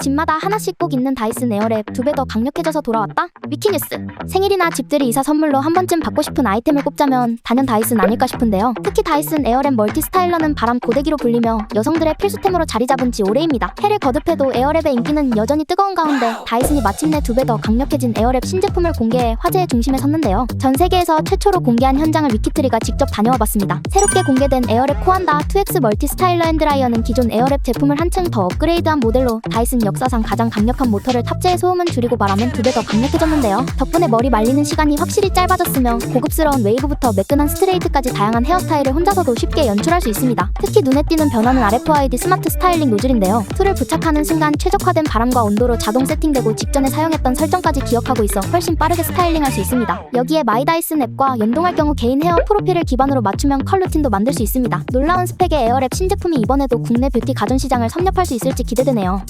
집마다 하나씩 꼭 있는 다이슨 에어랩 두 배 더 강력해져서 돌아왔다? 위키뉴스. 생일이나 집들이 이사 선물로 한 번쯤 받고 싶은 아이템을 꼽자면 단연 다이슨 아닐까 싶은데요. 특히 다이슨 에어랩 멀티 스타일러는 바람 고데기로 불리며 여성들의 필수템으로 자리 잡은 지 오래입니다. 해를 거듭해도 에어랩의 인기는 여전히 뜨거운 가운데 다이슨이 마침내 두 배 더 강력해진 에어랩 신제품을 공개해 화제의 중심에 섰는데요. 전 세계에서 최초로 공개한 현장을 위키트리가 직접 다녀와 봤습니다. 새롭게 공개된 에어랩 코안다 2X 멀티 스타일러 앤드라이어는 기존 에어랩 제품을 한층 더 업그레이드한 모델로 다이슨 역사상 가장 강력한 모터를 탑재해 소음은 줄이고 말하면 두 배 더 강력해졌는데요. 덕분에 머리 말리는 시간이 확실히 짧아졌으며 고급스러운 웨이브부터 매끈한 스트레이트까지 다양한 헤어스타일을 혼자서도 쉽게 연출할 수 있습니다. 특히 눈에 띄는 변화는 RFID 스마트 스타일링 노즐인데요. 툴을 부착하는 순간 최적화된 바람과 온도로 자동 세팅되고 직전에 사용했던 설정까지 기억하고 있어 훨씬 빠르게 스타일링할 수 있습니다. 여기에 마이다이슨 앱과 연동할 경우 개인 헤어 프로필을 기반으로 맞춤형 컬 루틴도 만들 수 있습니다. 놀라운 스펙의 에어랩 신제품이 이번에도 국내 뷰티 가전 시장을 섭렵할 수 있을지 기대되네요.